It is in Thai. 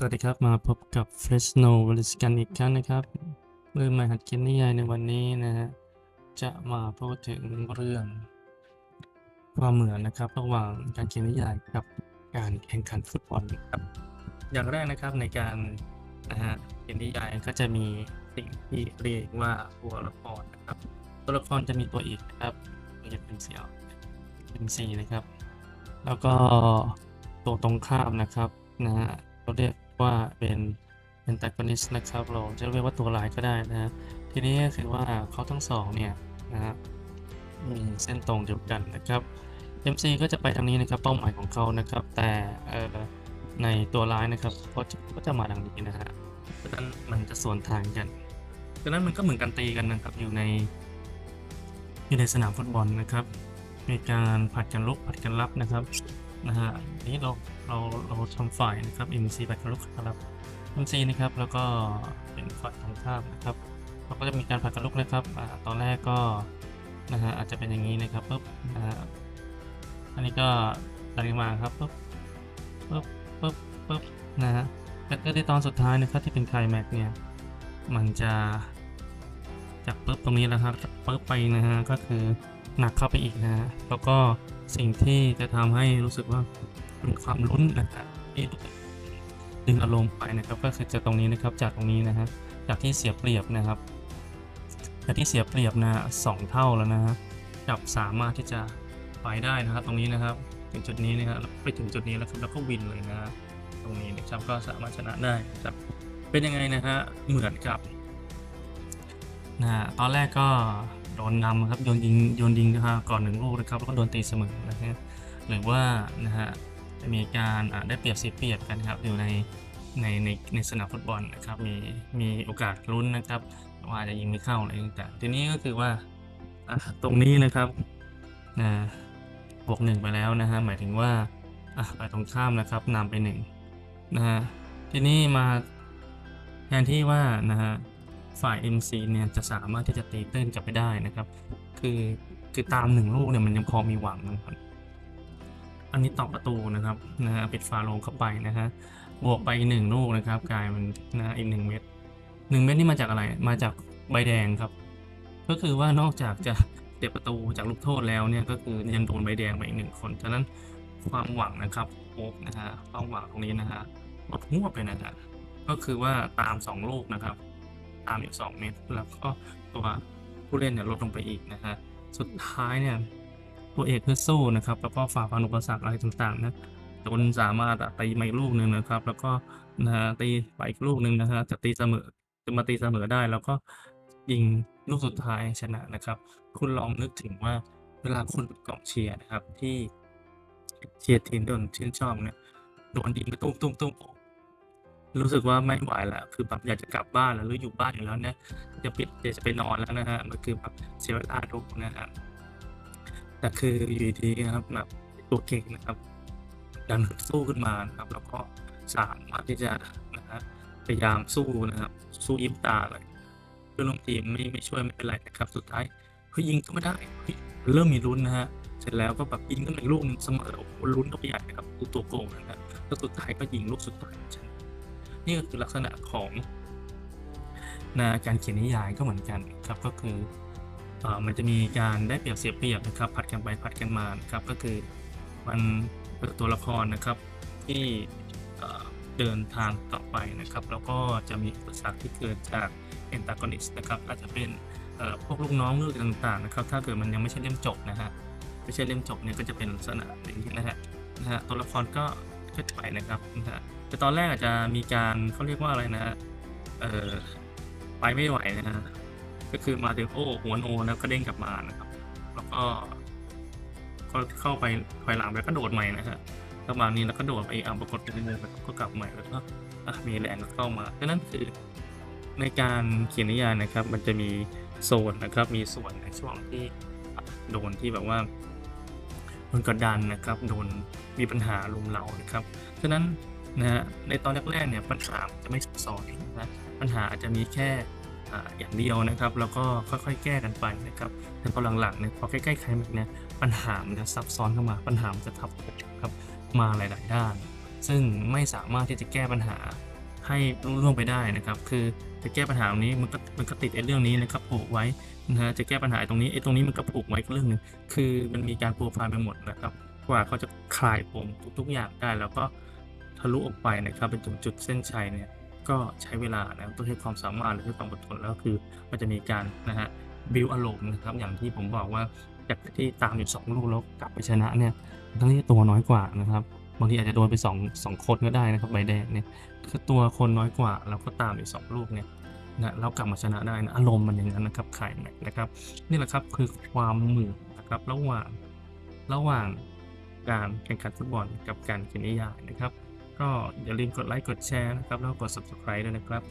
สวัสดีครับ มาพบกับ Fresno v e l i s กันอีกครั้งนะครับมือใหม่หัดเขียนนิยายในวันนี้นะฮะจะมาพูดถึงเรื่อง ความเหมือนนะครับ ระหว่างการเขียนนิยายกับการแข่งขันฟุตบอลครับ อย่างแรกนะครับในการนะฮะเขียนนิยายก็จะมีสิ่งที่เรียกว่าตัวละครนะครับ ตัวละครจะมีตัวเอกนะครับจะเป็นเสี่ยวเป็นสีนะครับ แล้วก็ตัวตรงข้ามนะครับนะฮะเราเรียก ว่าเป็น antagonist นะครับ เราจะเรียกว่าตัวร้ายก็ได้นะ ทีนี้คือว่าเขาทั้งสองเนี่ยนะฮะมีเส้นตรงเดียวกันนะครับ MC ก็จะไปทางนี้นะครับเป้าหมายของเขานะครับ แต่ในตัวร้ายนะครับก็จะก็จะมาทางนี้นะฮะเพราะฉะนั้นมันจะสวนทางกันดังนั้นมันก็เหมือนกันตีกันนะครับอยู่ในอยู่ในสนามฟุตบอลนะครับ มีการผัดกันลุกผัดกันรับนะครับ นะฮะนี้เราเราเราทำฝ่ายนะครับ MC ผัดกันลุกผัดกันรับ MC นะครับแล้วก็เป็นฝ่ายตรงข้ามนะครับเราก็จะมีการผัดกันลุกนะครับอตอนแรกก็นะฮะอาจจะเป็นอย่างนี้นะครับปุ๊บนะฮะอันนี้ก็ดันมาครับปุ๊บปุ๊บปุ๊บปุ๊บนะฮะแล้วในตอนสุดท้ายนะครับที่เป็นไคลแม็กเนี่ยมันจะจากปุ๊บตรงนี้แล้วครับจากปุ๊บไปนะฮะก็คือ หนักเข้าไปอีกนะฮะแล้วก็สิ่งที่จะทำให้รู้สึกว่ามีความลุ้นนะครับที่ดึงอารมณ์ไปนะครับก็คือจากตรงนี้นะครับจากตรงนี้นะฮะจากที่เสียเปรียบนะครับจากที่เสียเปรียบนะฮะสองเท่าแล้วนะฮะกลับสามารถที่จะไปได้นะครับตรงนี้นะครับถึงจุดนี้นะครับไปถึงจุดนี้แล้วครับแล้วก็วินเลยนะฮะตรงนี้นะครับก็สามารถชนะได้นะครับเป็นยังไงนะฮะเหมือนกับนะฮะตอนแรกก็ โดนนำครับโยนยิงโยนยิงนะครับก่อนหนึ่งลูกนะครับแล้วก็โดนตีเสมอนะฮะหรือว่านะฮะจะมีการได้เปรียบเสียเปรียบกันครับอยู่ในในในในสนามฟุตบอลนะครับมีมีโอกาสลุ้นนะครับว่าจะยิงไม่เข้าอะไรต่างๆทีนี้ก็คือว่าอะตรงนี้นะครับนะบวกหนึ่งไปแล้วนะฮะหมายถึงว่าอะไปตรงข้ามนะครับนำไปหนึ่งนะฮะทีนี้มาแทนที่ว่านะฮะ ฝ่าย MC เนี่ยจะสามารถที่จะตีตื้นกลับไปได้นะครับ คือคือตามหนึ่งลูกเนี่ยมันยังพอมีหวังนะครับอันนี้ตอกประตูนะครับนะฮะปิดฝาโลงเข้าไปนะฮะบวกไปอีกหนึ่งลูกนะครับกลายเป็นนะฮะอีกหนึ่งเม็ดหนึ่งเม็ดนี่มาจากอะไรมาจากใบแดงครับ ก็คือว่านอกจากจะเตะประตูจากลูกโทษแล้วเนี่ยก็คือยังโดนใบแดงไปอีกหนึ่งคนฉะนั้นความหวังนะครับโอ๊กนะฮะความหวังตรงนี้นะฮะหมดหัวไปนะฮะก็คือว่าตามสองลูกนะครับ ตามอยู่ 2 เมตรแล้วก็ตัวผู้เล่นเนี่ยลดลงไปอีกนะฮะสุดท้ายเนี่ยตัวเอกคือสู้นะครับแล้วก็ฝ่าฟันอุปสรรคอะไรต่างๆนะจนสามารถตีมาอีกลูกหนึ่งนะครับ แล้วก็นะฮะตีไปอีกลูกหนึ่งนะฮะจะตีเสมอจะมาตีเสมอได้แล้วก็ยิงลูกสุดท้ายชนะนะครับ คุณลองนึกถึงว่าเวลาคุณเป็นกองเชียร์นะครับที่เชียร์ทีมที่ตนชื่นชอบเนี่ยโดนยิงไปตุ้มตุ้มตุ้ม รู้สึกว่าไม่ไหวแล้วคือแบบอยากจะกลับบ้านแล้วหรืออยู่บ้านอยู่แล้วเนี่ยจะปิดจะไปนอนแล้วนะฮะมันคือแบบเสียเวลาทุกนะฮะแต่คืออยู่ดีนะครับแบบตัวเก่งนะครับดันสู้ขึ้นมานะครับแล้วก็สามารถที่จะนะฮะพยายามสู้นะครับ สู้ยิบตาเลยเพื่อนร่วมทีมไม่ไม่ช่วยไม่เป็นไรนะครับ สุดท้ายเฮ้ยยิงก็ไม่ได้เริ่มมีลุ้นนะฮะเสร็จแล้วก็แบบยิงก็อีกลูกหนึงเสมอโอ้ลุ้นก็ไปใหญ่นะครับตัวโกงนะฮะแล้วสุดท้ายก็ยิงลูกสุดท้ายชน นี่ก็คือลักษณะของนะการเขียนนิยายก็เหมือนกันครับก็คืออมันจะมีการได้เปรียบเสียเปรียบนะครับ ผัดกันไปผัดกันมานะครับ ก็คือมันเปิดตัวละครนะครับที่เดินทางต่อไปนะครับ แล้วก็จะมีอุปสรรคที่เกิดจาก antagonist นะครับอาจจะเป็นพวกลูกน้องเรื่องต่างๆนะครับ ถ้าเกิดมันยังไม่ใช่เล่มจบนะฮะไม่ใช่เล่มจบเนี่ยก็จะเป็นลักษณะอย่างนี้นะฮะนะฮะตัวละครก็ก็จะไปนะครับนะฮะ แต่ตอนแรกอาจจะมีการเขาเรียกว่าอะไรนะฮะเออไปไม่ไหวนะฮะก็คือมาถึงโอหัวโนแล้วก็เด้งกลับมานะครับ แล้วก็ก็เข้าไปถอยหลังแล้วก็โดดใหม่นะฮะประมาณนี้แล้วก็โดดไปอะปรากฏเป็นเดินก็กลับใหม่แล้วก็มีแรงเข้ามาดังนั้นคือในการเขียนนิยายนะครับ มันจะมีโซนนะครับ มีส่วนในช่วงที่โดนที่แบบว่าโดนกดดันนะครับ โดนมีปัญหาลุมเรานะครับ ฉะนั้น นะฮะในตอนแรกๆเนี่ยปัญหาจะไม่ซับซ้อนนะปัญหาอาจจะมีแค่อย่างเดียวนะครับ แล้วก็ค่อยๆ แก้กันไปนะครับแต่พอหลังๆเนี่ยพอใกล้ๆใครแบบเนี่ยปัญหามันจะซับซ้อนเข้ามาปัญหามันจะทับครับมาหลาย ๆ ด้าน ซึ่งไม่สามารถที่จะแก้ปัญหาให้รุ่ล่วงไปได้นะครับ คือจะแก้ปัญหาตรงนี้มันก็มันก็ติดไอ้เรื่องนี้นะครับผูกไว้นะฮะจะแก้ปัญหาตรงนี้ไอ้ตรงนี้มันก็ผูกไว้เรื่องหนึ่งคือมันมีการโปรไฟล์ไปหมดนะครับ กว่าเขาจะคลายปมทุกๆอย่างได้แล้วก็ ทะลุออกไปนะครับเป็นจุดจุดเส้นชัยเนี่ยก็ใช้เวลานะครับต้องใช้ความสามารถหรือใช้ความอดทนแล้วคือมันจะมีการนะฮะบิวอารมณ์นะครับอย่างที่ผมบอกว่าจากที่ตามอยู่สองลูกแล้วกลับไปชนะเนี่ยทั้งที่ตัวน้อยกว่านะครับบางทีอาจจะโดนไปสองสองคนก็ได้นะครับใบแดงเนี่ยคือตัวคนน้อยกว่าแล้วก็ตามอยู่สองลูกเนี่ยนะเรากลับมาชนะได้นะอารมณ์มันอย่างนั้นนะครับไข่แม็กนะครับนี่แหละครับคือความเหมือนนะครับระหว่างระหว่างการแข่งขันฟุตบอลกับการเขียนนิยายนะครับ ก็อย่าลืมกดไลค์กดแชร์นะครับแล้วกด subscribe ด้วยนะครับ